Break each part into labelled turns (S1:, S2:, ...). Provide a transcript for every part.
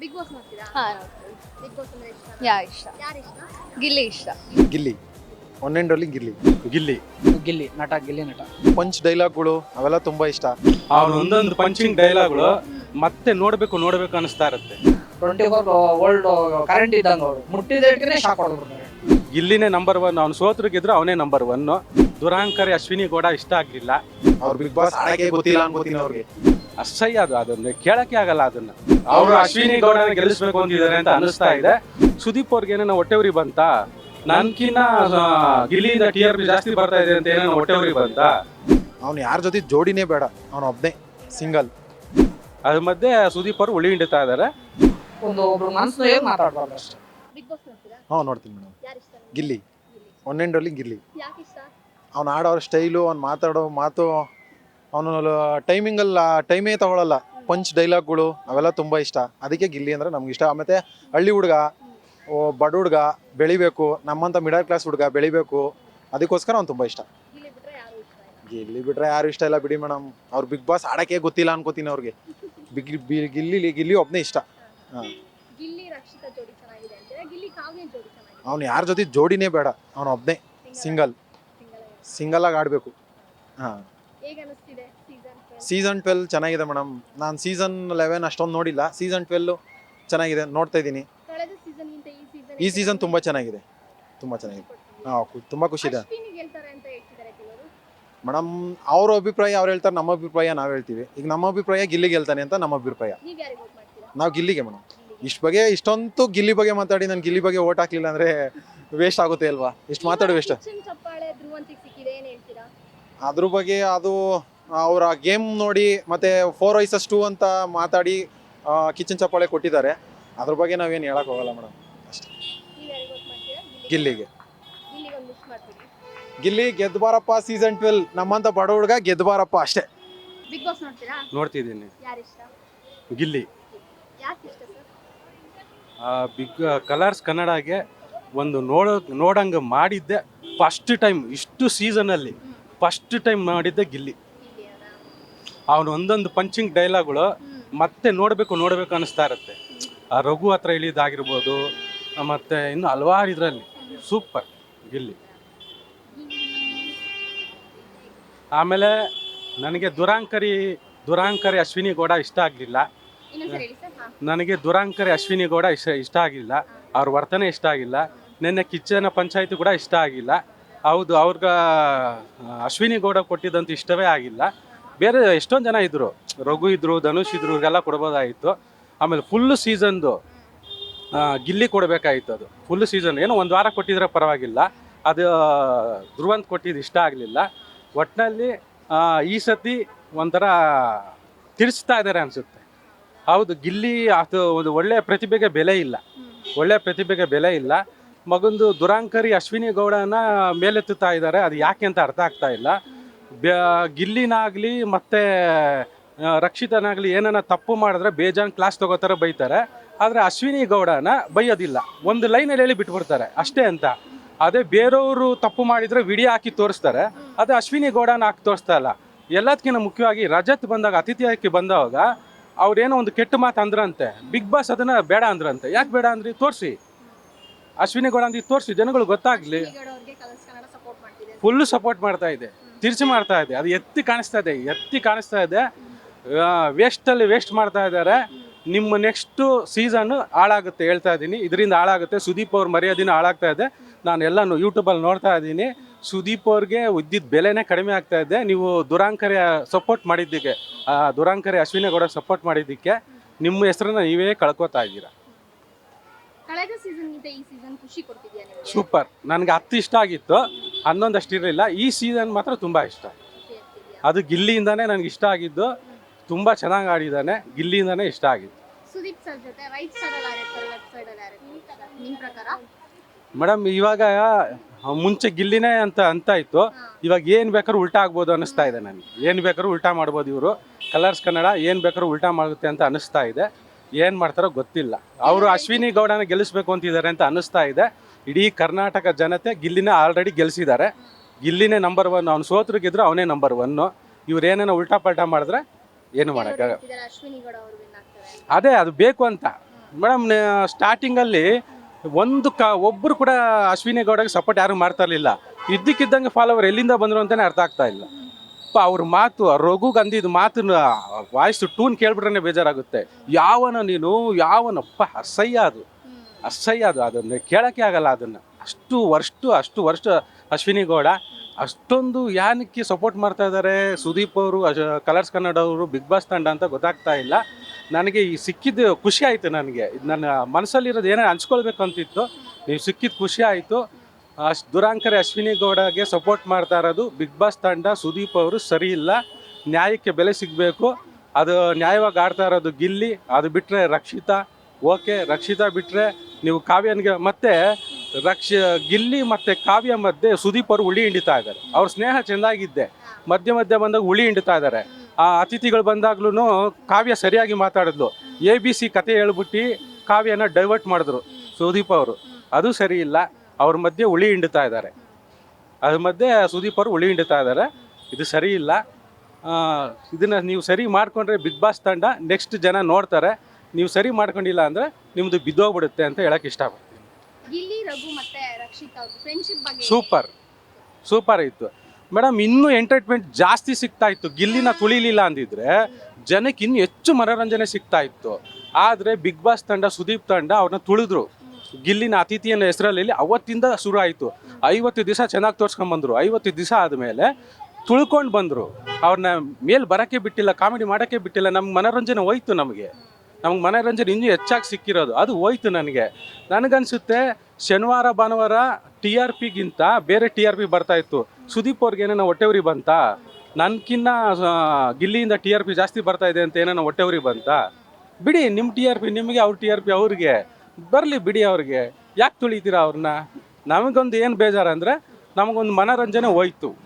S1: Big boss ನೋಡ್ತೀರಾ?
S2: ಹಾ.
S1: Big boss ಅಂದ್ರೆ ಇಷ್ಟ?
S2: ಯಾ ಇಷ್ಟ?
S1: ಯಾರು ಇಷ್ಟ?
S2: ಗಿಲ್ಲಿ ಇಷ್ಟ.
S3: Gilli. One and only Gilli.
S4: Gilli.
S5: Gilli ನಟ ಗಿಲ್ಲಿ ನಟ.
S3: ಪಂಚ್ ಡೈಲಾಗ್ಗಳು ಅವೆಲ್ಲ ತುಂಬಾ ಇಷ್ಟ.
S4: ಅವ್ರ ಒಂದೊಂದು ಪಂಚಿಂಗ್ ಡೈಲಾಗ್ಗಳು ಮತ್ತೆ ನೋಡ್ಬೇಕು ನೋಡ್ಬೇಕು ಅನಿಸ್ತಾ ಇರುತ್ತೆ.
S5: ಟ್ವೆಂಟಿ ಫೋರ್ ಓಲ್ಡ್ ಕರೆಂಟ್ ಇದ್ದಂಗೆ ಅವರು. ಮುಟ್ಟಿದ ಶಾಕ್ ಹೊಡೆದ್ಬಿಡ್ತಾರೆ
S4: ಗಿಲ್ಲಿನೇ ನಂಬರ್ ಒನ್ ಅವ್ನು ಸೋತ್ರು ಗೆದ್ರು ಅವನೇ ನಂಬರ್ ಒನ್ ದುರಾಂಕರಿ ಅಶ್ವಿನಿ ಗೌಡ ಇಷ್ಟ ಆಗ್ಲಿಲ್ಲ.
S3: ಅವ್ರ ಬಿಗ್ ಬಾಸ್ ಆಡಕ್ಕೆ ಗೊತ್ತಿಲ್ಲ ಅನ್ಕೋತೀನಿ ಅವ್ರಿಗೆ.
S4: ಅಸಹ್ಯ ಅದು ಅದನ್ನ ಕೇಳಕ್ಕೆ ಆಗಲ್ಲ ಅದನ್ನ. ಅವರು ಅಶ್ವಿನಿ ಗೌಡನ ಗೆಲ್ಲಿಸ್ಬೇಕು ಅಂತಿದ್ದಾರೆ ಅಂತ ಅನಿಸ್ತಾ ಇದೆ. ಸುದೀಪ್ ಅವ್ರಿಗೆ ಏನೇನೋ ಹೊಟ್ಟೆವ್ರಿ ಬಂತ? ನನ್ಕಿನ್ನ ಗಿಲ್ಲಿ ಗಿಲ್ಲಿಯಿಂದ ಟಿ ಆರ್ ಪಿ ಜಾಸ್ತಿ ಬರ್ತಾ ಇದೆ ಅಂತ ಏನೇನೋ ಹೊಟ್ಟೆವ್ರಿ ಬಂತ?
S3: ಅವ್ನು ಯಾರ ಜೊತೆ ಜೋಡಿನೇ ಬೇಡ. ಅವನು ಒಬ್ಬನೇ ಸಿಂಗಲ್.
S4: ಅದ್ರ ಮಧ್ಯೆ ಸುದೀಪ್ ಅವರು ಉಳಿ ಹಿಂಡಿತಾ ಇದ್ದಾರೆ
S5: ಒಂದು ಒಬ್ರು ಮನ್ಸು ಏನ್ ಮಾತಾಡ್ಬಾರ್ದು ಅಷ್ಟೇ.
S1: ಬಿಗ್ ಬಾಸ್ ನೋಡ್ತೀರಾ?
S3: ಹಾಂ ನೋಡ್ತೀನಿ ಮೇಡಮ್. ಗಿಲ್ಲಿ. ಒನ್ ಆ್ಯಂಡ್ ಅಲ್ಲಿ ಗಿಲ್ಲಿ.
S1: ಯಾಕೆ ಇಷ್ಟ?
S3: ಅವ್ನು ಆಡೋ ಸ್ಟೈಲು ಅವ್ನು ಮಾತಾಡೋ ಮಾತು ಅವನು ಟೈಮಿಂಗಲ್ಲಿ ಟೈಮೇ ತಗೊಳ್ಳಲ್ಲ ಪಂಚ್ ಡೈಲಾಗ್ಗಳು ಅವೆಲ್ಲ ತುಂಬ ಇಷ್ಟ. ಅದಕ್ಕೆ ಗಿಲ್ಲಿ ಅಂದರೆ ನಮ್ಗೆ ಇಷ್ಟ. ಆಮೇಲೆ ಹಳ್ಳಿ ಹುಡುಗ ಓ ಬಡ ಹುಡುಗ ಬೆಳಿಬೇಕು. ನಮ್ಮಂಥ ಮಿಡಲ್ ಕ್ಲಾಸ್ ಹುಡುಗ ಬೆಳಿಬೇಕು. ಅದಕ್ಕೋಸ್ಕರ ಅವ್ನು ತುಂಬ ಇಷ್ಟ.
S1: ಗಿಲ್ಲಿ ಬಿಟ್ರೆ ಯಾರು ಇಷ್ಟ ಇಲ್ಲ
S3: ಬಿಡಿ ಮೇಡಮ್. ಅವ್ರು ಬಿಗ್ ಬಾಸ್ ಆಡಕ್ಕೆ ಗೊತ್ತಿಲ್ಲ ಅನ್ಕೋತೀನಿ ಅವ್ರಿಗೆ. ಬಿಗ್ ಗಿಲ್ಲಿ ಗಿಲ್ಲಿ ಒಬ್ಬನೇ ಇಷ್ಟ. ಹಾಂ. ಅವ್ನು ಯಾರ ಜೊತೆ ಜೋಡಿನೇ ಬೇಡ. ಅವನು ಒಬ್ಬನೇ ಸಿಂಗಲ್ ಆಗಿ ಆಡಬೇಕು. ಹಾಂ.
S1: ಹೇಗೆ ಅನಿಸ್ತಿದೆ ಸೀಸನ್
S3: ಸೀಸನ್ ಟ್ವೆಲ್ ಚೆನ್ನಾಗಿದೆ ಮೇಡಮ್ ನಾನು ಸೀಸನ್ ಲೆವೆನ್ ಅಷ್ಟೊಂದು ನೋಡಿಲ್ಲ. ಸೀಸನ್ ಟ್ವೆಲ್ಲು ಚೆನ್ನಾಗಿದೆ ನೋಡ್ತಾ ಇದ್ದೀನಿ.
S1: ಕಳೆದ ಸೀಸನ್ ಗಿಂತ ಈ ಸೀಸನ್
S3: ಈ ಸೀಸನ್ ತುಂಬ ಚೆನ್ನಾಗಿದೆ. ತುಂಬ ಚೆನ್ನಾಗಿದೆ. ಹಾಂ ತುಂಬ ಖುಷಿ ಇದೆ.
S1: ಅಶ್ವಿನಿ ಗೆಲ್ತಾರೆ ಅಂತ ಹೇಳ್ತಿದ್ದಾರೆ ಕೆಲವರು.
S3: ಮೇಡಮ್ ಅವ್ರ ಅಭಿಪ್ರಾಯ ಅವ್ರು ಹೇಳ್ತಾರೆ ನಮ್ಮ ಅಭಿಪ್ರಾಯ ನಾವು ಹೇಳ್ತೀವಿ. ಈಗ ನಮ್ಮ ಅಭಿಪ್ರಾಯ ಗಿಲ್ಲಿ ಗೆಲ್ತಾನೆ ಅಂತ ನಮ್ಮ ಅಭಿಪ್ರಾಯ.
S1: ನೀವು ಯಾರಿಗೆ ವೋಟ್ ಮಾಡ್ತೀರಾ?
S3: ನಾವು ಗಿಲ್ಲಿಗೆ ಮೇಡಮ್. ಇಷ್ಟು ಬಗ್ಗೆ ಇಷ್ಟೊಂದು ಗಿಲ್ಲಿ ಬಗ್ಗೆ ಮಾತಾಡಿ ನಾನು ಗಿಲ್ಲಿ ಬಗ್ಗೆ ಓಟ್ ಹಾಕ್ಲಿಲ್ಲ ಅಂದರೆ ವೇಸ್ಟ್ ಆಗುತ್ತೆ ಅಲ್ವಾ? ಇಷ್ಟು ಮಾತಾಡಿ ವೇಸ್ಟ್
S1: ಕಿಚ್ಚನ್ ಚಪ್ಪಾಳೆ ಧ್ರುವಂತಿಗೆ ಸಿಕ್ಕಿದೆ ಏನ್ ಹೇಳ್ತೀರಾ?
S3: ಅದ್ರ ಬಗ್ಗೆ ಅದು ಅವರ ಗೇಮ್ ನೋಡಿ ಮತ್ತೆ ಫೋರ್ ವೈಸಸ್ ಟೂ ಅಂತ ಮಾತಾಡಿ ಕಿಚನ್ ಚಪ್ಪಾಳೆ ಕೊಟ್ಟಿದ್ದಾರೆ. ಅದ್ರ ಬಗ್ಗೆ ನಾವೇನು ಹೇಳಕ್ ಹೋಗಲ್ಲ ಮೇಡಮ್. ಅಷ್ಟೇ. ಗಿಲ್ಲಿಗೆ. ಗಿಲ್ಲಿ ಗೆದ್ಬಾರಪ್ಪ ಸೀಸನ್ ಟ್ವೆಲ್ ನಮ್ಮಂತ ಬಡ ಹುಡುಗ ಗೆದ್ಬಾರಪ್ಪ ಅಷ್ಟೇ.
S1: ಬಿಗ್ ಬಾಸ್ ನೋಡ್ತೀರಾ?
S4: ನೋಡ್ತಿದ್ದೀನಿ.
S1: ಯಾರು ಇಷ್ಟ
S4: ಗಿಲ್ಲಿ.
S1: ಯಾಕೆ ಇಷ್ಟ ಸರ್?
S4: ಬಿಗ್ ಕಲರ್ಸ್ ಕನ್ನಡಗೆ ಒಂದು ನೋಡೋ ನೋಡಂಗೆ ಮಾಡಿದ್ದೆ ಫಸ್ಟ್ ಟೈಮ್ ಇಷ್ಟು ಸೀಸನಲ್ಲಿ ಫಸ್ಟ್ ಟೈಮ್ ಮಾಡಿದ್ದೆ ಗಿಲ್ಲಿ. ಅವನು ಒಂದೊಂದು ಪಂಚಿಂಗ್ ಡೈಲಾಗ್ಗಳು ಮತ್ತೆ ನೋಡಬೇಕು ನೋಡಬೇಕು ಅನಿಸ್ತಾ ಇರುತ್ತೆ. ಆ ರಘು ಹತ್ರ ಇಳಿದಾಗಿರ್ಬೋದು ಮತ್ತೆ ಇನ್ನು ಹಲವಾರು ಇದರಲ್ಲಿ. ಸೂಪರ್ ಗಿಲ್ಲಿ. ಆಮೇಲೆ ನನಗೆ ದುರಾಂಕರಿ ದುರಾಂಕರಿ ಅಶ್ವಿನಿ ಗೌಡ ಇಷ್ಟ ಆಗಲಿಲ್ಲ. ನನಗೆ ದುರಾಂಕರಿ ಅಶ್ವಿನಿ ಗೌಡ ಇಷ್ಟ ಇಷ್ಟ ಆಗಿಲ್ಲ. ಅವ್ರ ವರ್ತನೆ ಇಷ್ಟ ಆಗಿಲ್ಲ. ನಿನ್ನೆ ಕಿಚ್ಚನ ಪಂಚಾಯಿತಿ ಕೂಡ ಇಷ್ಟ ಆಗಿಲ್ಲ. ಹೌದು, ಅವ್ರಿಗ ಅಶ್ವಿನಿ ಗೌಡ ಕೊಟ್ಟಿದ್ದಂತೂ ಇಷ್ಟವೇ ಆಗಿಲ್ಲ. ಬೇರೆ ಎಷ್ಟೊಂದು ಜನ ಇದ್ದರು ರಘು ಇದ್ರು, ಧನುಷ್ ಇದ್ರು, ಇವ್ರಿಗೆಲ್ಲ ಕೊಡ್ಬೋದಾಗಿತ್ತು ಆಮೇಲೆ ಫುಲ್ ಸೀಸನ್ದು ಗಿಲ್ಲಿ ಕೊಡಬೇಕಾಗಿತ್ತು ಅದು. ಫುಲ್ ಸೀಸನ್ ಏನೋ ಒಂದು ವಾರ ಕೊಟ್ಟಿದ್ರೆ ಪರವಾಗಿಲ್ಲ. ಅದು ಧ್ರುವಂತ್ ಕೊಟ್ಟಿದ್ದು ಇಷ್ಟ ಆಗಲಿಲ್ಲ. ಒಟ್ಟಿನಲ್ಲಿ ಈ ಸತಿ ಒಂಥರ ತಿರ್ಸ್ತಾ ಇದ್ದಾರೆ ಅನಿಸುತ್ತೆ. ಹೌದು, ಗಿಲ್ಲಿ ಅದು ಒಂದು ಒಳ್ಳೆಯ ಪ್ರತಿಭೆಗೆ ಬೆಲೆ ಇಲ್ಲ. ಒಳ್ಳೆಯ ಪ್ರತಿಭೆಗೆ ಬೆಲೆ ಇಲ್ಲ. ಮಗಂದು ದುರಾಂಕರಿ ಅಶ್ವಿನಿ ಗೌಡನ ಮೇಲೆತ್ತುತ್ತಾ ಇದ್ದಾರೆ. ಅದು ಯಾಕೆ ಅಂತ ಅರ್ಥ ಆಗ್ತಾ ಇಲ್ಲ. ಗಿಲ್ಲಿನಾಗಲಿ ಮತ್ತೆ ರಕ್ಷಿತನಾಗ್ಲಿ ಏನನ್ನ ತಪ್ಪು ಮಾಡಿದ್ರೆ ಬೇಜಾನ್ ಕ್ಲಾಸ್ ತಗೋತಾರೆ ಬೈತಾರೆ. ಆದರೆ ಅಶ್ವಿನಿ ಗೌಡನ ಬೈಯೋದಿಲ್ಲ. ಒಂದು ಲೈನಲ್ಲಿ ಹೇಳಿ ಬಿಟ್ಬಿಡ್ತಾರೆ. ಅಷ್ಟೇ ಅಂತ. ಅದೇ ಬೇರೆಯವರು ತಪ್ಪು ಮಾಡಿದರೆ ವಿಡಿಯೋ ಹಾಕಿ ತೋರಿಸ್ತಾರೆ. ಅದೇ ಅಶ್ವಿನಿ ಗೌಡನ ಹಾಕಿ ತೋರಿಸ್ತಾ ಇಲ್ಲ. ಎಲ್ಲದಕ್ಕಿಂತ ಮುಖ್ಯವಾಗಿ ರಜತ್ ಬಂದಾಗ ಅತಿಥಿಯಾಗಿ ಬಂದಾಗ ಅವ್ರೇನೋ ಒಂದು ಕೆಟ್ಟ ಮಾತು ಅಂದ್ರಂತೆ. ಬಿಗ್ ಬಾಸ್ ಅದನ್ನು ಬೇಡ ಅಂದ್ರಂತೆ. ಯಾಕೆ ಬೇಡ ಅಂದ್ರಿ? ತೋರಿಸಿ. ಅಶ್ವಿನಿ ಗೌಡ ಅಂತ ತೋರಿಸಿ ಜನಗಳು ಗೊತ್ತಾಗ್ಲಿ. ಫುಲ್ ಸಪೋರ್ಟ್ ಮಾಡ್ತಾ ಇದೆ. ತಿರ್ಚಿ ಮಾಡ್ತಾ ಇದೆ. ಅದು ಎತ್ತಿ ಕಾಣಿಸ್ತಾ ಇದೆ ಎತ್ತಿ ಕಾಣಿಸ್ತಾ ಇದೆ. ವೇಸ್ಟಲ್ಲಿ ವೇಸ್ಟ್ ಮಾಡ್ತಾ ಇದ್ದಾರೆ. ನಿಮ್ಮ ನೆಕ್ಸ್ಟು ಸೀಸನ್ ಹಾಳಾಗುತ್ತೆ ಹೇಳ್ತಾ ಇದ್ದೀನಿ. ಇದರಿಂದ ಹಾಳಾಗುತ್ತೆ. ಸುದೀಪ್ ಅವ್ರ ಮರ್ಯಾದಿನ ಹಾಳಾಗ್ತಾ ಇದೆ. ನಾನು ಎಲ್ಲ ಯೂಟ್ಯೂಬಲ್ಲಿ ನೋಡ್ತಾ ಇದ್ದೀನಿ. ಸುದೀಪ್ ಅವ್ರಿಗೆ ಉದ್ದಿದ ಬೆಲೆನೇ ಕಡಿಮೆ ಆಗ್ತಾ ಇದೆ. ನೀವು ದುರಾಂಕರಿ ಸಪೋರ್ಟ್ ಮಾಡಿದ್ದಕ್ಕೆ ದುರಾಂಕರಿ ಅಶ್ವಿನಿ ಗೌಡ ಸಪೋರ್ಟ್ ಮಾಡಿದ್ದಕ್ಕೆ ನಿಮ್ಮ ಹೆಸರನ್ನ ನೀವೇ ಕಳ್ಕೊತಾ ಇದ್ದೀರಾ.
S1: ಸೀಸನ್ ಗಿಂತ ಈ ಸೀಸನ್ ಖುಷಿ ಕೊಡ್ತಿದ್ಯಾ ನಿಮಗೆ?
S4: ಸೂಪರ್ ನನಗೆ ಹತ್ತು ಇಷ್ಟ ಆಗಿತ್ತು. ಹನ್ನೊಂದು ಅಷ್ಟು ಇರಲಿಲ್ಲ. ಈ ಸೀಸನ್ ಮಾತ್ರ ತುಂಬ ಇಷ್ಟ. ಅದು ಗಿಲ್ಲಿಯಿಂದಾನೇ ನನಗೆ ಇಷ್ಟ ಆಗಿದ್ದು. ತುಂಬ ಚೆನ್ನಾಗಿ ಆಡಿದ್ದಾನೆ. ಗಿಲ್ಲಿಯಿಂದಾನೇ ಇಷ್ಟ ಆಗಿದ್ದು.
S1: ಸುದೀಪ್ ಸರ್ ಜೊತೆ ರೈಟ್ ಸೈಡ್ ಅಲ್ಲಿ ಯಾರಿರ್ತಾರೆ ಲೆಫ್ಟ್ ಸೈಡ್ ಅಲ್ಲಿ ಯಾರಿರ್ತಾರೆ ನಿಮ್ ಪ್ರಕಾರ?
S4: ಮೇಡಮ್ ಇವಾಗ ಮುಂಚೆ ಗಿಲ್ಲಿನೇ ಅಂತ ಅಂತ ಇತ್ತು. ಇವಾಗ ಏನು ಬೇಕಾದ್ರು ಉಲ್ಟಾ ಆಗ್ಬೋದು ಅನಿಸ್ತಾ ಇದೆ ನನಗೆ. ಏನು ಬೇಕಾದ್ರು ಉಲ್ಟಾ ಮಾಡ್ಬೋದು ಇವರು. ಕಲರ್ಸ್ ಕನ್ನಡ ಏನು ಬೇಕಾದ್ರು ಉಲ್ಟಾ ಮಾಡುತ್ತೆ ಅಂತ ಅನಿಸ್ತಾ ಇದೆ. ಏನು ಮಾಡ್ತಾರೋ ಗೊತ್ತಿಲ್ಲ. ಅವರು ಅಶ್ವಿನಿ ಗೌಡನ ಗೆಲ್ಲಿಸ್ಬೇಕು ಅಂತಿದ್ದಾರೆ ಅಂತ ಅನಿಸ್ತಾ ಇದೆ. ಇಡೀ ಕರ್ನಾಟಕ ಜನತೆ ಗಿಲ್ಲಿನ ಆಲ್ರೆಡಿ ಗೆಲ್ಲಿಸಿದ್ದಾರೆ. ಗಿಲ್ಲಿನೇ ನಂಬರ್ ಒನ್ ಅವ್ನು ಸೋತ್ರು ಗೆದ್ರು ಅವನೇ ನಂಬರ್ ಒನ್ನು ಇವ್ರು ಏನೇನೋ ಉಲ್ಟಾ ಪಲ್ಟಾ ಮಾಡಿದ್ರೆ ಏನು ಮಾಡೋಕ್ಕಾಗ ಅದೇ ಅದು ಬೇಕು ಅಂತ. ಮೇಡಮ್ ಸ್ಟಾರ್ಟಿಂಗಲ್ಲಿ ಒಂದು ಕ ಒಬ್ಬರು ಕೂಡ ಅಶ್ವಿನಿ ಗೌಡಗೆ ಸಪೋರ್ಟ್ ಯಾರು ಮಾಡ್ತಾ ಇರಲಿಲ್ಲ. ಇದ್ದಕ್ಕಿದ್ದಂಗೆ ಫಾಲೋವರ್ ಎಲ್ಲಿಂದ ಬಂದರು ಅಂತಲೇ ಅರ್ಥ ಆಗ್ತಾ ಇಲ್ಲ. ಪ ಅವ್ರ ಮಾತು ರಘು ಗಂಧಿದ ಮಾತು ವಾಯ್ಸ್ ಟೂನ್ ಕೇಳ್ಬಿಟ್ರೆ ಬೇಜಾರಾಗುತ್ತೆ. ಯಾವನ ನೀನು ಯಾವನಪ್ಪ ಅಸಹ್ಯ ಅದು. ಅಸಹ್ಯ ಅದು. ಅದನ್ನು ಕೇಳೋಕ್ಕೆ ಆಗಲ್ಲ ಅದನ್ನು. ಅಷ್ಟು ವರ್ಷ ಅಷ್ಟು ವರ್ಷ ಅಶ್ವಿನಿ ಗೌಡ, ಅಷ್ಟೊಂದು ಯಾನಕ್ಕೆ ಸಪೋರ್ಟ್ ಮಾಡ್ತಾ ಇದ್ದಾರೆ ಸುದೀಪ್ ಅವರು ಕಲರ್ಸ್ ಕನ್ನಡ ಅವರು, ಬಿಗ್ ಬಾಸ್ ತಂಡ ಅಂತ ಗೊತ್ತಾಗ್ತಾ ಇಲ್ಲ. ನನಗೆ ಈ ಸಿಕ್ಕಿದ್ದು ಖುಷಿ ಆಯಿತು ನನಗೆ. ನನ್ನ ಮನಸ್ಸಲ್ಲಿರೋದು ಏನೇ ಹಂಚ್ಕೊಳ್ಬೇಕು ಅಂತಿತ್ತು, ನೀವು ಸಿಕ್ಕಿದ್ದು ಖುಷಿ ಆಯಿತು. ದುರಾಂಕರೆ ಅಶ್ವಿನಿ ಗೌಡಗೆ ಸಪೋರ್ಟ್ ಮಾಡ್ತಾ ಇರೋದು. ಬಿಗ್ ಬಾಸ್ ತಂಡ, ಸುದೀಪ್ ಅವರು ಸರಿ ಇಲ್ಲ. ನ್ಯಾಯಕ್ಕೆ ಬೆಲೆ ಸಿಗಬೇಕು. ಅದು ನ್ಯಾಯವಾಗಿ ಆಡ್ತಾ ಇರೋದು ಗಿಲ್ಲಿ. ಅದು ಬಿಟ್ಟರೆ ರಕ್ಷಿತಾ. ಓಕೆ ರಕ್ಷಿತಾ ಬಿಟ್ಟರೆ ನೀವು ಕಾವ್ಯನಿಗೆ ಮತ್ತೆ ರಕ್ಷ, ಗಿಲ್ಲಿ ಮತ್ತೆ ಕಾವ್ಯ ಮಧ್ಯೆ ಸುದೀಪ್ ಅವರು ಉಳಿ ಹಿಂಡಿತಾ ಇದ್ದಾರೆ. ಅವ್ರ ಸ್ನೇಹ ಚೆನ್ನಾಗಿದ್ದೆ. ಮಧ್ಯೆ ಮಧ್ಯೆ ಬಂದಾಗ ಉಳಿ ಹಿಂಡ್ತಾ ಇದ್ದಾರೆ. ಆ ಅತಿಥಿಗಳು ಬಂದಾಗ್ಲೂ ಕಾವ್ಯ ಸರಿಯಾಗಿ ಮಾತಾಡಿದ್ಲು. ಎ ಬಿ ಸಿ ಕತೆ ಹೇಳ್ಬಿಟ್ಟು ಕಾವ್ಯನ ಡೈವರ್ಟ್ ಮಾಡಿದ್ರು ಸುದೀಪ್ ಅವರು. ಅದು ಸರಿ ಇಲ್ಲ. ಅವ್ರ ಮಧ್ಯೆ ಉಳಿ ಹಿಂಡುತ್ತಾ ಇದ್ದಾರೆ. ಅದ್ರ ಮಧ್ಯೆ ಸುದೀಪ್ ಅವರು ಉಳಿ ಹಿಂಡುತ್ತಾ ಇದ್ದಾರೆ. ಇದು ಸರಿ ಇಲ್ಲ. ಇದನ್ನ ನೀವು ಸರಿ ಮಾಡ್ಕೊಂಡ್ರೆ ಬಿಗ್ ಬಾಸ್ ತಂಡ ನೆಕ್ಸ್ಟ್ ಜನ ನೋಡ್ತಾರೆ. ನೀವು ಸರಿ ಮಾಡ್ಕೊಂಡಿಲ್ಲ ಅಂದರೆ ನಿಮ್ಮದು ಬಿದ್ದೋಗ್ಬಿಡುತ್ತೆ ಅಂತ ಹೇಳಕ್ಕೆ ಇಷ್ಟಪಡ್ತೀನಿ. ಸೂಪರ್ ಸೂಪರ್ ಇತ್ತು. ಮೇಡಮ್ ಇನ್ನೂ ಎಂಟರ್ಟೈನ್ಮೆಂಟ್ ಜಾಸ್ತಿ ಸಿಗ್ತಾ ಇತ್ತು. ಗಿಲ್ಲಿನ ತುಳಿಲಿಲ್ಲ ಅಂದಿದ್ರೆ ಜನಕ್ಕೆ ಇನ್ನೂ ಹೆಚ್ಚು ಮನೋರಂಜನೆ ಸಿಗ್ತಾ ಇತ್ತು. ಆದರೆ ಬಿಗ್ ಬಾಸ್ ತಂಡ ಸುದೀಪ್ ತಂಡ ಅವ್ರನ್ನ ತುಳಿದ್ರು. ಗಿಲ್ಲಿನ ಅತಿಥಿಯನ್ನ ಹೆಸರಲ್ಲಿ ಅವತ್ತಿಂದ ಶುರು ಆಯಿತು ಐವತ್ತು ದಿವಸ ಚೆನ್ನಾಗಿ ತೋರಿಸ್ಕೊಂಬಂದ್ರು ಐವತ್ತು ದಿವಸ ಆದಮೇಲೆ ತುಳ್ಕೊಂಡು ಬಂದರು. ಅವ್ರನ್ನ ಮೇಲೆ ಬರೋಕ್ಕೆ ಬಿಟ್ಟಿಲ್ಲ, ಕಾಮಿಡಿ ಮಾಡೋಕ್ಕೆ ಬಿಟ್ಟಿಲ್ಲ. ನಮ್ಗೆ ಮನೋರಂಜನೆ ಹೋಯ್ತು ನಮಗೆ. ನಮ್ಗೆ ಮನೋರಂಜನೆ ಇನ್ನೂ ಹೆಚ್ಚಾಗಿ ಸಿಕ್ಕಿರೋದು. ಅದು ಹೋಯ್ತು ನನಗೆ. ನನಗನ್ಸುತ್ತೆ, ಶನಿವಾರ, ಭಾನುವಾರ ಟಿ ಆರ್ ಪಿಗಿಂತ ಬೇರೆ ಟಿ ಆರ್ ಪಿ ಬರ್ತಾ ಇತ್ತು. ಸುದೀಪ್ ಅವ್ರಿಗೆ ಏನೇನೋ ಹೊಟ್ಟೆವ್ರಿ ಬಂತಾ? ನನ್ಕಿನ್ನ ಗಿಲ್ಲಿಯಿಂದ ಟಿ ಆರ್ ಪಿ ಜಾಸ್ತಿ ಬರ್ತಾ ಇದೆ ಅಂತ ಏನೇನೋ ಹೊಟ್ಟೆವ್ರಿ ಬಂತಾ? ಬಿಡಿ ನಿಮ್ಮ ಟಿ ಆರ್ ಪಿ, ನಿಮಗೆ ಅವ್ರ ಟಿ ಆರ್ ಪಿ ಅವ್ರಿಗೆ. ಬರಲಿ ಬಿಡಿ ಅವ್ರಿಗೆ. ಯಾಕೆ ತುಳಿತೀರಾ ಅವ್ರನ್ನ? ನಮಗೊಂದು ಏನು ಬೇಜಾರಂದ್ರೆ ನಮಗೊಂದು ಮನೋರಂಜನೆ ಹೋಯ್ತು.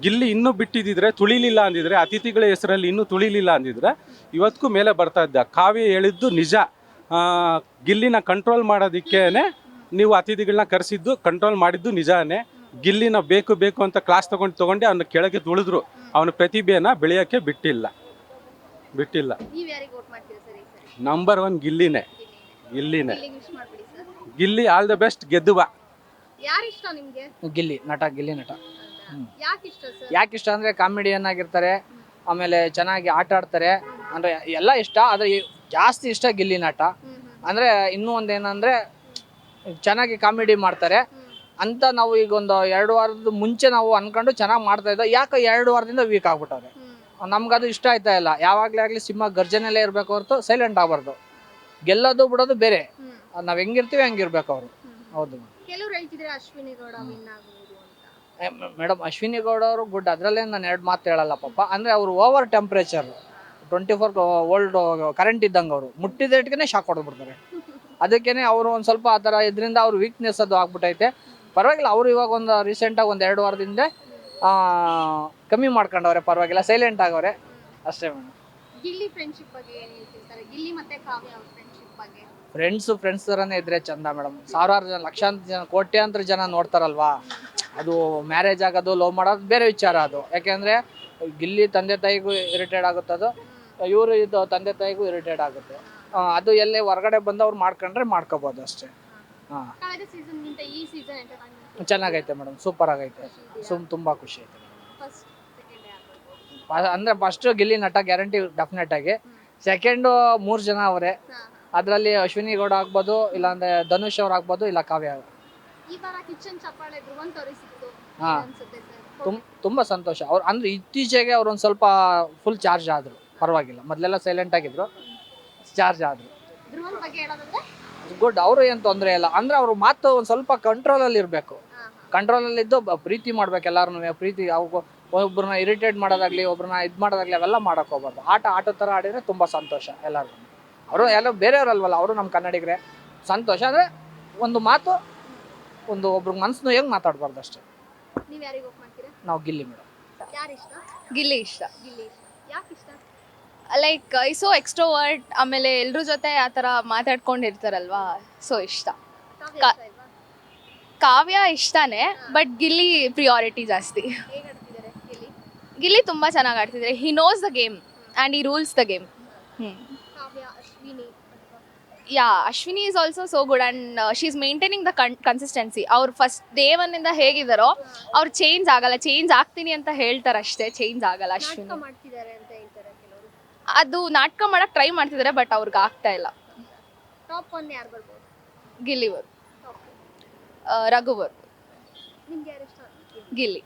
S4: ಗಿಲ್ಲಿ ಇನ್ನೂ ಬಿಟ್ಟಿದ್ದಿದ್ರೆ ತುಳಿಲಿಲ್ಲ ಅಂದಿದ್ರೆ ಅತಿಥಿಗಳ ಹೆಸರಲ್ಲಿ ಇನ್ನೂ ತುಳಿಲಿಲ್ಲ ಅಂದಿದ್ರೆ ಇವತ್ತಿಗೂ ಮೇಲೆ ಬರ್ತಾ ಇದ್ದ. ಕಾವ್ಯ ಹೇಳಿದ್ದು ನಿಜ. ಗಿಲ್ಲಿನ ಕಂಟ್ರೋಲ್ ಮಾಡೋದಕ್ಕೇನೆ ನೀವು ಅತಿಥಿಗಳನ್ನ ಕರೆಸಿದ್ದು ಕಂಟ್ರೋಲ್ ಮಾಡಿದ್ದು ನಿಜಾನೇ. ಗಿಲ್ಲಿನ ಬೇಕು ಬೇಕು ಅಂತ ಕ್ಲಾಸ್ ತಗೊಂಡು ತಗೊಂಡು ಅವನ ಕೆಳಗೆ ತುಳಿದ್ರು. ಅವನ ಪ್ರತಿಭೆಯನ್ನ ಬೆಳೆಯೋಕ್ಕೆ ಬಿಟ್ಟಿಲ್ಲ. ಬಿಟ್ಟಿಲ್ಲ. ನಂಬರ್ ಒನ್ ಗಿಲ್ಲಿನೇ. ಗಿಲ್ಲಿನೇ.
S1: ಗಿಲ್ಲಿಗೆ ವಿಶ್ ಮಾಡ್ಬಿಡಿ sir.
S4: Gilli all the best ಗೆದ್ದು ಬಾ
S1: ಯಾರು ಇಷ್ಟ ನಿಮ್ಗೆ?
S5: ಗಿಲ್ಲಿ ನಟ ಗಿಲ್ಲಿ ನಟ.
S1: ಯಾಕೆ ಇಷ್ಟ ಸರ್?
S5: ಯಾಕೆ ಇಷ್ಟ ಅಂದರೆ ಕಾಮಿಡಿಯನ್ ಆಗಿರ್ತಾರೆ ಆಮೇಲೆ ಚೆನ್ನಾಗಿ ಆಟ ಆಡ್ತಾರೆ. ಅಂದರೆ ಎಲ್ಲ ಇಷ್ಟ ಆದರೆ ಜಾಸ್ತಿ ಇಷ್ಟ ಗಿಲ್ಲಿ ನಟ. ಅಂದರೆ ಇನ್ನೂ ಒಂದೇನಂದರೆ ಚೆನ್ನಾಗಿ ಕಾಮಿಡಿ ಮಾಡ್ತಾರೆ. ಅಂತ ನಾವು ಈಗ ಒಂದು ಎರಡು ವಾರದ ಮುಂಚೆ ನಾವು ಅನ್ಕೊಂಡು ಚೆನ್ನಾಗಿ ಮಾಡ್ತಾ ಇದ್ದೋ ಯಾಕೆ ಎರಡು ವಾರದಿಂದ ವೀಕ್ ಆಗ್ಬಿಟ್ಟವ್ರೆ. ನಮ್ಗದು ಇಷ್ಟ ಆಯ್ತಾ ಇಲ್ಲ. ಯಾವಾಗಲೇ ಆಗಲಿ ಸಿಂಹ ಗರ್ಜನೆಲ್ಲೇ ಇರಬೇಕು ಹೊರತು ಸೈಲೆಂಟ್ ಆಗಬಾರ್ದು. ಗೆಲ್ಲೋದು ಬಿಡೋದು ಬೇರೆ. ನಾವು ಹೆಂಗಿರ್ತೀವಿ ಹಂಗಿರ್ಬೇಕು ಅವರು. ಹೌದು.
S1: ಕೆಲವ್ರು ಹೇಳ್ತಿದ್ರೆ ಅಶ್ವಿನಿ ಗೌಡ ವಿನ್ ಆಗ್ಬೋದು ಅಂತ.
S5: ಮೇಡಮ್ ಅಶ್ವಿನಿ ಗೌಡ ಅವರು ಗುಡ್. ಅದರಲ್ಲೇ ನಾನು ಎರಡು ಮಾತು ಹೇಳಲ್ಲ ಪಾಪ. ಅಂದ್ರೆ ಅವರು over temperature twenty four old current ಇದ್ದಂಗೆ ಅವರು. ಮುಟ್ಟಿದ ಇಟ್ಗೆ ಶಾಕ್ ಹೊಡೆದ್ಬಿಡ್ತಾರೆ. ಅದಕ್ಕೇನೆ ಅವರು ಒಂದು ಸ್ವಲ್ಪ ಆ ಥರ ಇದರಿಂದ ಅವ್ರ ವೀಕ್ನೆಸ್ ಅದು ಆಗ್ಬಿಟ್ಟೈತೆ ಪರವಾಗಿಲ್ಲ ಅವರು ಇವಾಗ ಒಂದು ರೀಸೆಂಟಾಗಿ ಒಂದು ಎರಡು ವಾರದಿಂದ ಕಮ್ಮಿ ಮಾಡ್ಕೊಂಡವ್ರೆ. ಪರವಾಗಿಲ್ಲ ಸೈಲೆಂಟ್ ಆಗವ್ರೆ. ಅಷ್ಟೇ ಮೇಡಮ್.
S1: ಗಿಲ್ಲಿ ಫ್ರೆಂಡ್ಶಿಪ್ ಬಗ್ಗೆ ಏನ್ ಹೇಳ್ತಿರ್ತಾರೆ? ಗಿಲ್ಲಿ ಮತ್ತೆ ಕಾವ್ಯ ಅವ್ರ ಫ್ರೆಂಡ್ಶಿಪ್ ಬಗ್ಗೆ.
S5: ಫ್ರೆಂಡ್ಸು ಫ್ರೆಂಡ್ಸ್ ಥರನೇ ಇದ್ರೆ ಚಂದ ಮೇಡಮ್ ಸಾವಿರಾರು ಜನ ಲಕ್ಷಾಂತರ ಜನ ಕೋಟ್ಯಾಂತರ ಜನ ನೋಡ್ತಾರಲ್ವಾ? ಅದು ಮ್ಯಾರೇಜ್ ಆಗೋದು ಲವ್ ಮಾಡೋದು ಬೇರೆ ವಿಚಾರ ಅದು. ಯಾಕೆಂದ್ರೆ ಗಿಲ್ಲಿ ತಂದೆ ತಾಯಿಗೂ ಇರಿಟೇಟ್ ಆಗುತ್ತೆ ಅದು. ಇವರು ಇದು ತಂದೆ ತಾಯಿಗೂ ಇರಿಟೇಟ್ ಆಗುತ್ತೆ. ಆ, ಅದು ಎಲ್ಲೇ ಹೊರಗಡೆ ಬಂದು ಅವ್ರು ಮಾಡ್ಕೊಂಡ್ರೆ ಮಾಡ್ಕೋಬೋದು ಅಷ್ಟೇ. ಹಾಂ.
S1: ಕಳೆದ ಸೀಸನ್ ಗಿಂತ ಈ ಸೀಸನ್ ಎಂಟರ್ಟೈನ್ಮೆಂಟ್
S5: ಚೆನ್ನಾಗೈತೆ ಮೇಡಮ್ ಸೂಪರ್ ಆಗೈತೆ. ಸುಮ್ ತುಂಬ ಖುಷಿ ಐತೆ ಅಂದ್ರೆ ಫಸ್ಟ್ ಗಿಲ್ಲಿ ನಟ ಗ್ಯಾರಂಟಿ ಡೆಫಿನೆಟ್ ಆಗಿ. ಸೆಕೆಂಡು ಮೂರು ಜನ ಅವರೇ. ಅದರಲ್ಲಿ ಅಶ್ವಿನಿ ಗೌಡ ಆಗ್ಬೋದು ಇಲ್ಲಾಂದ್ರೆ ಧನುಷ್ ಅವ್ರು ಆಗ್ಬೋದು ಇಲ್ಲ ಕಾವ್ಯ ಅವ್ರು.
S1: ಈ ವಾರ ಕಿಚನ್ ಚಪ್ಪಾಳೆ ಧ್ರುವಂತ್ ಅವ್ರಿಗೆ ಸಿಕ್ತು
S5: ಹಾ.
S1: ಏನ್ ಅನ್ಸುತ್ತೆ ಸರ್?
S5: ತುಮ್ ತುಂಬ ಸಂತೋಷ. ಅವ್ರು ಅಂದ್ರೆ ಇತ್ತೀಚೆಗೆ ಅವ್ರು ಒಂದು ಸ್ವಲ್ಪ ಫುಲ್ ಚಾರ್ಜ್ ಆದ್ರು. ಪರವಾಗಿಲ್ಲ. ಮೊದಲೆಲ್ಲ ಸೈಲೆಂಟ್ ಆಗಿದ್ರು. ಚಾರ್ಜ್ ಆದ್ರು.
S1: ಧ್ರುವಂತ್ ಬಗ್ಗೆ ಹೇಳೋದಂದ್ರೆ?
S5: ಗುಡ್ ಅವರು ಏನು ತೊಂದರೆ ಇಲ್ಲ. ಅಂದ್ರೆ ಅವ್ರ ಮಾತು ಒಂದು ಸ್ವಲ್ಪ ಕಂಟ್ರೋಲಲ್ಲಿ ಇರಬೇಕು
S1: ಕಂಟ್ರೋಲಲ್ಲಿ
S5: ಇದ್ದು ಬ- ಪ್ರೀತಿ ಮಾಡ್ಬೇಕು ಎಲ್ಲಾರನ್ನೂ ಪ್ರೀತಿ ಅವು ಒಬ್ರನ್ನ ಇರಿಟೇಟ್ ಮಾಡೋದಾಗ್ಲಿ ಒಬ್ರನ್ನ ಇದು ಮಾಡೋದಾಗ್ಲಿ ಅವೆಲ್ಲ ಮಾಡಕ್ ಹೋಗ್ಬಾರ್ದು. ಆಟ ಆಟೋ ಥರ ಆಡಿದ್ರೆ ತುಂಬ ಸಂತೋಷ ಎಲ್ಲರಿಗೂ. ಅವರು ಎಲ್ಲ ಬೇರೆಯವರಲ್ವಲ್ಲ ಅವರು ನಮ್ಮ ಕನ್ನಡಿಗರೆ. ಸಂತೋಷ ಅಂದರೆ ಒಂದು ಮಾತು ಒಂದು ಒಬ್ರ ಮನಸ್ಸನ್ನು ಹೆಂಗೆ ಮಾತಾಡ್ಬಾರ್ದು ಅಷ್ಟೇ.
S1: ನೀವು ಯಾರಿಗೆ ಮಾಡ್ತೀರಾ?
S5: ನಾವು ಗಿಲ್ಲಿ ಮೇಡಮ್
S1: ಯಾರು ಇಷ್ಟ?
S2: ಗಿಲ್ಲಿ ಇಷ್ಟ.
S1: ಗಿಲ್ಲಿ ಯಾಕೆ ಇಷ್ಟ?
S2: ಲೈಕ್ ಸೊ ಎಕ್ಸ್ಟ್ರೋವರ್ಟ್ ಆಮೇಲೆ ಎಲ್ರ ಜೊತೆ ಆ ಥರ ಮಾತಾಡ್ಕೊಂಡಿರ್ತಾರಲ್ವಾ ಸೊ ಇಷ್ಟ.
S1: ಕಾವ್ಯ
S2: ಕಾ-
S1: ಇಷ್ಟ
S2: ಕಾವ್ಯ ಇಷ್ಟನೇ ಬಟ್ ಗಿಲ್ಲಿ ಪ್ರಿಯಾರಿಟಿ ಜಾಸ್ತಿ.
S1: ಗಿಲ್ಲಿ
S2: ತುಂಬಾ ಚೆನ್ನಾಗಿ ಆಡ್ತಿದ್ರೆ. He knows the game and ಈ ರೂಲ್ಸ್ ದ ಗೇಮ್ ಹ್ಞೂ
S1: Kavya Ashwini
S2: yeah Ashwini is also so good and she is maintaining the con consistency ಅವ್ರು ಫಸ್ಟ್ ಡೇ ಒನ್ನಿಂದ ಹೇಗಿದ್ದಾರೋ ಅವ್ರು ಚೇಂಜ್ ಆಗಲ್ಲ ಚೇಂಜ್ ಆಗ್ತೀನಿ ಅಂತ ಹೇಳ್ತಾರೆ ಅಷ್ಟೇ ಚೇಂಜ್ ಆಗಲ್ಲ ಅಶ್ವಿನಿ.
S1: ನಾಟಕ ಮಾಡ್ತಿದ್ದಾರೆ ಅಂತ ಹೇಳ್ತಾರೆ ಕೆಲವರು.
S2: ಅದು ನಾಟಕ ಮಾಡಕ್ ಟ್ರೈ ಮಾಡ್ತಿದ್ದಾರೆ ಬಟ್ ಅವ್ರಿಗೆ ಆಗ್ತಾ ಇಲ್ಲ.
S1: ಟಾಪ್ ಒನ್ ಯಾರು ಬರ್ಬೋದು? ಗಿಲ್ಲಿ
S2: ರಘು
S1: ನಿಮ್ಗೆ ಯಾರು ಇಷ್ಟ?
S2: ಗಿಲ್ಲಿ.